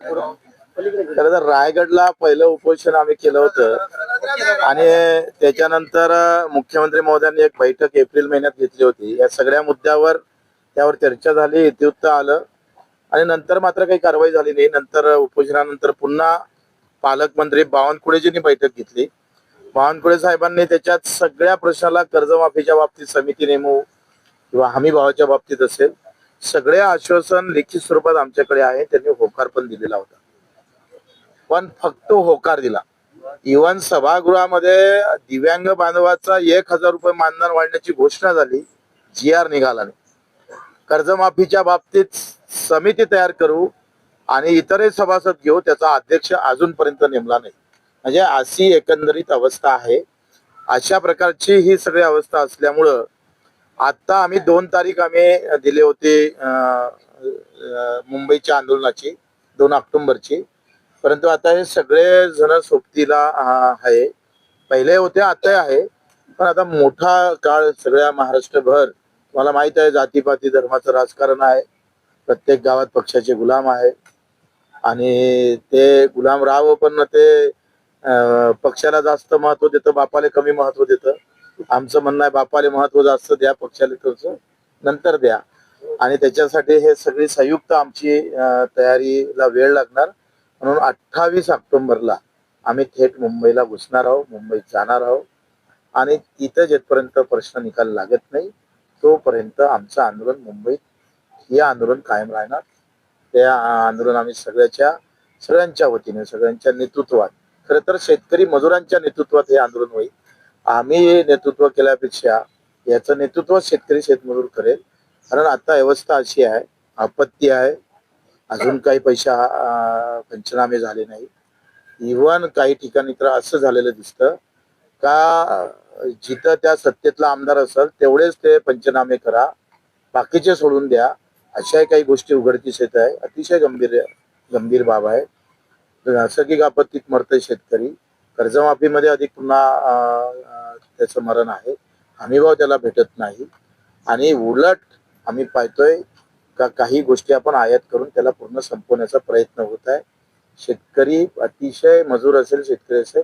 खरं तर रायगडला पहिलं उपोषण आम्ही केलं होतं. आणि त्याच्यानंतर मुख्यमंत्री महोदयांनी एक बैठक एप्रिल महिन्यात घेतली होती. या सगळ्या मुद्द्यावर त्यावर चर्चा झाली इतिवृत्त आलं. आणि नंतर मात्र काही कारवाई झाली नाही. नंतर उपोषणानंतर पुन्हा पालकमंत्री बावनकुळेजींनी बैठक घेतली. बावनकुळे साहेबांनी त्याच्यात सगळ्या प्रश्नाला कर्जमाफीच्या बाबतीत समिती नेमू किंवा हमी भावाच्या बाबतीत असेल सगळे आश्वासन लिखित स्वरूपात आमच्याकडे आहे. त्यांनी होकार पण दिलेला होता. पण फक्त होकार दिला. इवन सभागृहामध्ये दिव्यांग बांधवाचा एक हजार रुपये मानधन वाढण्याची घोषणा झाली. जी आर निघाला नाही. कर्जमाफीच्या बाबतीत समिती तयार करू आणि इतरही सभासद घेऊ त्याचा अध्यक्ष अजूनपर्यंत नेमला नाही. म्हणजे अशी एकंदरीत अवस्था आहे. अशा प्रकारची ही सगळी अवस्था असल्यामुळं आता आम्ही दोन तारीख आम्ही दिले होते मुंबईच्या आंदोलनाची दोन ऑक्टोबरची. परंतु आता हे सगळे जण सोबतीला आहे. पहिले होते आता आहे. पण आता मोठा काळ सगळ्या महाराष्ट्रभर मला माहीत आहे जातीपाती धर्माचं राजकारण आहे. प्रत्येक गावात पक्षाचे गुलाम आहे. आणि ते गुलाम राहावं पण ते पक्षाला जास्त महत्त्व देतं बापाला कमी महत्त्व देतं. आमचं म्हणणं आहे बापाला महत्त्व जास्त द्या पक्षाला थोडस नंतर द्या. आणि त्याच्यासाठी हे सगळी संयुक्त आमची तयारीला वेळ लागणार. म्हणून अठ्ठावीस ऑक्टोबरला आम्ही थेट मुंबईला घुसणार आहोत मुंबईत जाणार आहोत. आणि तिथं जेथपर्यंत प्रश्न निकाल लागत नाही तोपर्यंत आमचं आंदोलन मुंबईत हे आंदोलन कायम राहणार. त्या आंदोलन आम्ही सगळ्याच्या सगळ्यांच्या वतीने सगळ्यांच्या नेतृत्वात खरं तर शेतकरी मजुरांच्या नेतृत्वात हे आंदोलन होईल. आम्ही नेतृत्व केल्यापेक्षा याचं नेतृत्व शेतकरी शेतमजूर करेल. कारण आता व्यवस्था अशी आहे आपत्ती आहे. अजून काही पैसा पंचनामे झाले नाही इव्हन काही ठिकाणी तर असं झालेलं दिसतं का जिथं त्या सत्तेतला आमदार असेल तेवढेच ते पंचनामे करा. बाकीचे सोडून द्या. अशाही काही गोष्टी उघडकीस येत आहे. अतिशय गंभीर गंभीर बाब आहे. नैसर्गिक आपत्तीत मरतय शेतकरी. कर्जमाफीमध्ये अधिक पुन्हा त्याचं मरण आहे. हमीभाव त्याला भेटत नाही. आणि उलट आम्ही पाहतोय का काही गोष्टी आपण आयात करून त्याला पूर्ण संपवण्याचा प्रयत्न होत आहे. शेतकरी अतिशय मजूर असेल शेतकरी असेल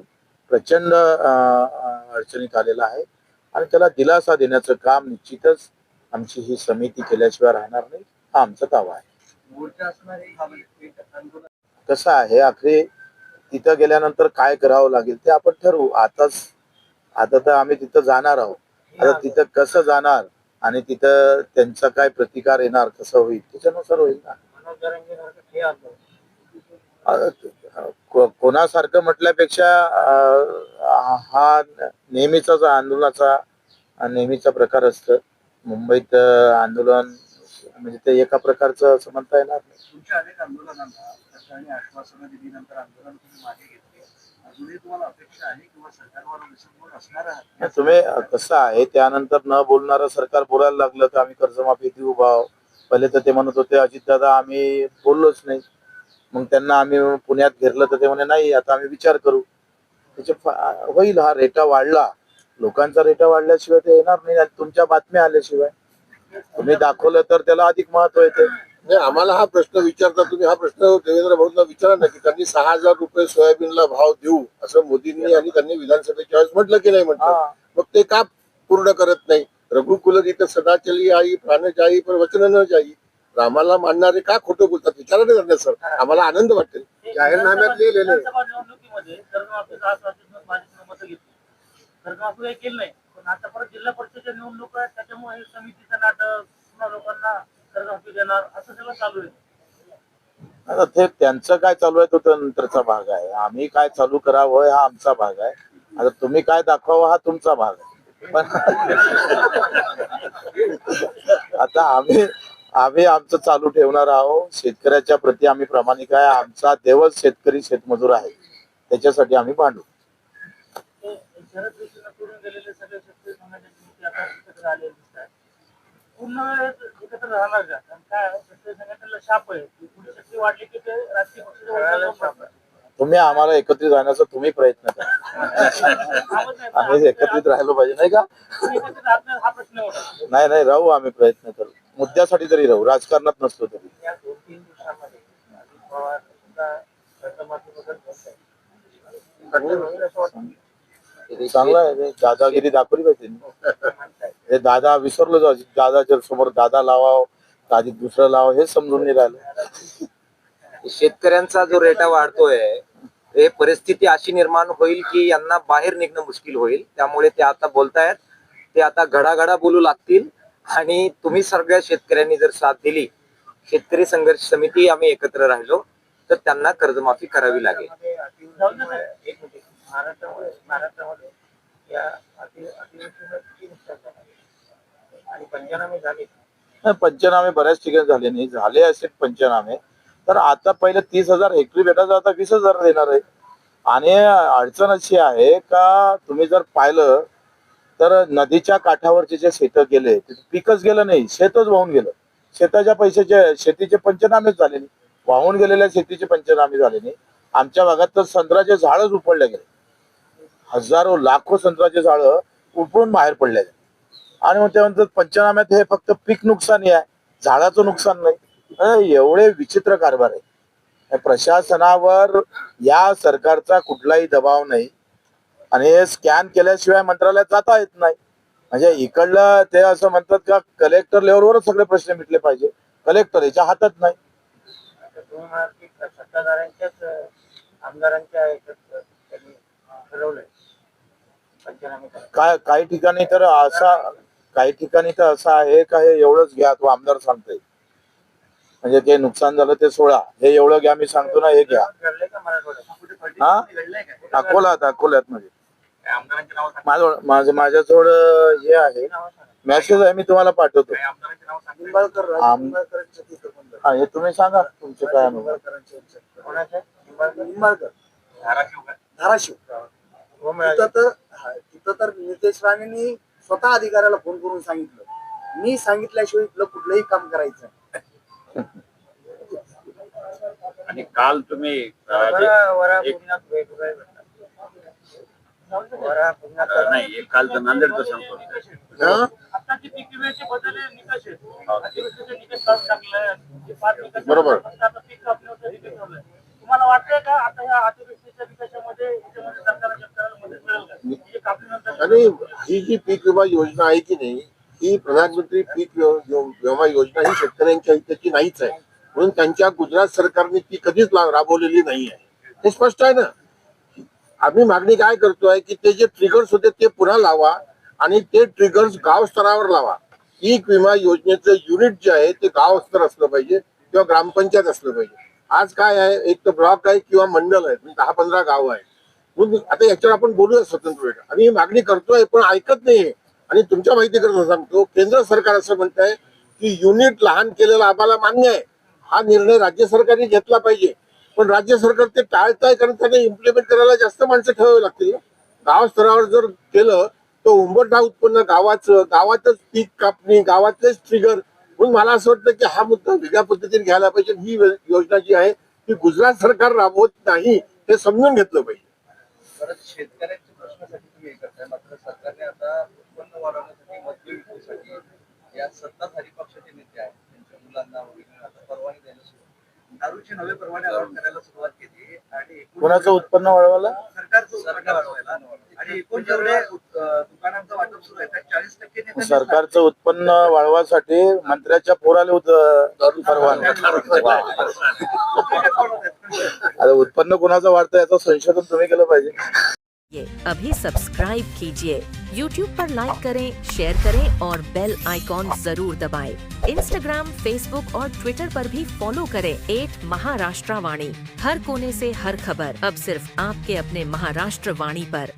प्रचंड अडचणीत आलेला आहे. आणि त्याला दिलासा देण्याचं काम निश्चितच आमची ही समिती केल्याशिवाय राहणार नाही. हा आमचा दावा आहे. कसं आहे. आखरी तिथं गेल्यानंतर काय करावं लागेल ते आपण ठरवू. आताच आता तर आम्ही तिथं जाणार आहोत. आता तिथं कसं जाणार आणि तिथं त्यांचा काय प्रतिकार येणार कसं होईल त्याच्यानुसार होईल ना. कोणासारखं म्हटल्यापेक्षा हा नेहमीचाच आंदोलनाचा नेहमीचा प्रकार असतं. मुंबईत आंदोलन म्हणजे ते एका प्रकारचं असं म्हणता येणार नाही. तुमच्या अनेक आंदोलनांना सरकारने आश्वासनं दिल्यानंतर आंदोलन तुम्ही मागे घेतले. अजूनही तुम्हाला अपेक्षा आहे किंवा सरकारवर विसंबून असणार आहात? नाही, तुम्ही अं, कसं आहे त्यानंतर न बोलणारं सरकार बोलायला लागलं तर आम्ही कर्जमाफी देऊ भाव. पहिले तर ते म्हणत होते अजितदादा आम्ही बोललोच नाही. मग त्यांना आम्ही पुण्यात घेरलं तर ते म्हणे नाही आता आम्ही विचार करू. त्याचे फा- होईल हा रेटा वाढला. लोकांचा रेटा वाढल्याशिवाय ते येणार नाही आणि तुमच्या बातम्या आल्याशिवाय. तुम्ही दाखवलं तर त्याला अधिक महत्त्व येते. नाही आम्हाला हा प्रश्न विचारता तुम्ही हा प्रश्न देवेंद्र भाऊंना विचारा ना की त्यांनी सहा हजार रुपये सोयाबीनला भाव देऊ असं मोदींनी आणि त्यांनी विधानसभेच्या वेळेस म्हटलं की नाही म्हटलं. मग ते का पूर्ण करत नाही? रघुकुल तर सदा चली आई प्राण जाई पण वचन न जाई. रामाला मानणारे का खोटं बोलतात? विचारा नाही करण्यात सर. आम्हाला आनंद वाटेल. जाहीरनाम्यात लिहिलेलं आहे. पण आता परत जिल्हा परिषदेच्या निवडणूक आहेत त्याच्यामुळे हे समितीचं नाटक पुन्हा लोकांना कर्जमाफी देणार असं सगळं चालू आहे. आता ते त्यांचं काय चालू आहे तो तर नंतरचा भाग आहे. आम्ही काय चालू करावं हा आमचा भाग आहे. आता तुम्ही काय दाखवावं हा तुमचा भाग आहे. पण आता आम्ही आम्ही आमचं चालू ठेवणार आहोत. शेतकऱ्याच्या प्रती आम्ही प्रामाणिक आहे. आमचा देवच शेतकरी शेतमजूर आहे. त्याच्यासाठी आम्ही भांडू. पूर्ण एकत्र राहणार का काय संघटनेला शाप आहे शक्ती वाढली की ते राजकीय तुम्ही आम्हाला एकत्रित राहण्याचा तुम्ही प्रयत्न करा. आम्ही एकत्रित राहिलो पाहिजे नाही का? नाही नाही राहू आम्ही प्रयत्न करू. मुद्द्यासाठी तरी राहू राजकारणात नसतो तरी. पवार चांगलं आहे रे दादागिरी दाखवली पाहिजे हे दादा विसरलो जाऊ दादाच्या समोर दादा लावाव दादी दुसरं लाव हे समजून नाही राहिलं. शेतकऱ्यांचा जो रेटा वाढतोय हे परिस्थिती अशी निर्माण होईल की यांना बाहेर निघणं मुश्किल होईल. त्यामुळे ते आता बोलतायत ते आता घडाघडा बोलू लागतील. आणि तुम्ही सगळ्या शेतकऱ्यांनी जर साथ दिली शेतकरी संघर्ष समिती आम्ही एकत्र राहिलो तर त्यांना कर्जमाफी करावी लागेल. महाराष्ट्रामध्ये महाराष्ट्रामध्ये या अति अतिवृष्टीमुळे किती नुकसान झालं आणि पंचनामे झाले नाही, पंचनामे बऱ्याच ठिकाणी झाले नाही. झाले असे पंचनामे तर आता पहिले तीस हजार हेक्टरी भेटायचं आता वीस हजार देणार आहे. आणि अडचण अशी आहे का तुम्ही जर पाहिलं तर नदीच्या काठावरचे जे शेत गेले तिथे पिकच गेलं नाही शेतच वाहून गेलं. शेताच्या पैशाचे शेतीचे पंचनामेच झाले नाही. वाहून गेलेल्या शेतीचे पंचनामे झाले नाही. आमच्या भागात तर संत्र्याचे झाडच उपडले गेले. हजारो लाखो संत्र्याचे झाड उपळून बाहेर पडले आणि मग त्यानंतर पंचनाम्यात हे फक्त पीक नुकसान आहे. झाडाचं नुकसान नाही. एवढे विचित्र कारभार आहे. प्रशासनावर या सरकारचा कुठलाही दबाव नाही. आणि हे स्कॅन केल्याशिवाय मंत्रालयात जाता येत नाही. म्हणजे इकडलं ते असं म्हणतात का कलेक्टर लेवलवरच सगळे प्रश्न मिटले पाहिजे. कलेक्टर याच्या हातात नाही. सत्ताधाऱ्यांच्याच आमदारांच्या ठरवलंय. काय काही ठिकाणी तर असा काही ठिकाणी तर असं आहे का हे एवढंच घ्या तो आमदार सांगतोय. म्हणजे ते नुकसान झालं ते सोळा हे एवढं घ्या मी सांगतो ना हे घ्या. हा? अकोलात अकोल्यात म्हणजे. माझं माझं माझ्याजवळ हे आहे. मेसेज आहे मी तुम्हाला पाठवतो. हा हे तुम्ही सांगा तुमचे काय अनुभव धाराशिव धाराशिव. तिथं तर हा, तिथं तर नितेश राणेंनी स्वतः अधिकाऱ्याला फोन करून सांगितलं. मी सांगितल्याशिवाय इथलं कुठलंही काम करायचं. आणि काल तुम्ही नाही एक कालचं नांदेडचं सांगतो हा? बरोबर. तुम्हाला वाटतंय का आता या अतिवृष्टीच्या निकषामध्ये याच्यामध्ये शेतकऱ्याला मदत मिळेल का? म्हणजे कापणीनंतर आणि ही जी पीक विमा योजना आहे की नाही ही प्रधानमंत्री पीक विमा विमा योजना ही शेतकऱ्यांच्या हिताची नाहीच आहे. म्हणून त्यांच्या गुजरात सरकारने ती कधीच ला- राबवलेली नाही आहे. हे स्पष्ट आहे ना? आम्ही मागणी काय करतोय की ते जे ट्रिगर्स होते ते पुन्हा लावा आणि ते ट्रिगर्स गाव स्तरावर लावा. पीक विमा योजनेचं युनिट जे आहे ते गाव स्तर असलं पाहिजे किंवा ग्रामपंचायत असलं पाहिजे. आज काय आहे? एक तर ब्लॉक आहे किंवा मंडल आहे म्हणजे दहा पंधरा गाव आहे आता याच्यावर आपण बोलूया स्वतंत्र वेळ आणि ही मागणी करतोय पण ऐकत नाहीये. आणि तुमच्या माहिती करता सांगतो केंद्र सरकार असं म्हणत आहे की युनिट लहान केलेलं आम्हाला मान्य आहे. हा निर्णय राज्य सरकारने घेतला पाहिजे. पण राज्य सरकार ते टाळताय कारण त्यांना इम्प्लिमेंट करायला जास्त माणसं ठेवावी लागतील गाव स्तरावर जर केलं तर उंबरठा उत्पन्न गावाचं गावातच पीक कापणी गावातलेच ट्रिगर म्हणून मला असं वाटतं की हा मुद्दा वेगळ्या पद्धतीने घ्यायला पाहिजे. ही योजना जी आहे ती गुजरात सरकार राबवत नाही हे समजून घेतलं पाहिजे. परत शेतकऱ्यांच्या प्रश्नासाठी तुम्ही हे करताय. मात्र सरकारने आता उत्पन्न वाढवण्यासाठी मजबूर विक्रीसाठी या सत्ताधारी पक्षाचे नेते आहेत. त्यांच्या मुलांना वगैरे आता परवाने द्यायला सुरुवात दारूचे नवे परवाने अलॉट करायला सुरुवात केली आणि कोणाचं उत्पन्न वाढवायला? सरकारचं उत्पन्न वाढवायला. आणि एकूण जेवढे उत- अं, दुकानांचं वाटप सुरू आहे त्यात चाळीस टक्के नेत्यांनी सरकारचं उत्पन्न वाढवासाठी मंत्र्याच्या पोराला. आता उत्पन्न कोणाचं वाढतं याचं संशोधन तुम्ही केलं पाहिजे. अभी सब्सक्राइब कीजिए। YouTube पर लाइक करें, शेयर करें और बेल आइकॉन जरूर दबाएं। Instagram, Facebook और Twitter पर भी फॉलो करें एट महाराष्ट्र वाणी हर कोने से हर खबर। अब सिर्फ आपके अपने महाराष्ट्र वाणी पर।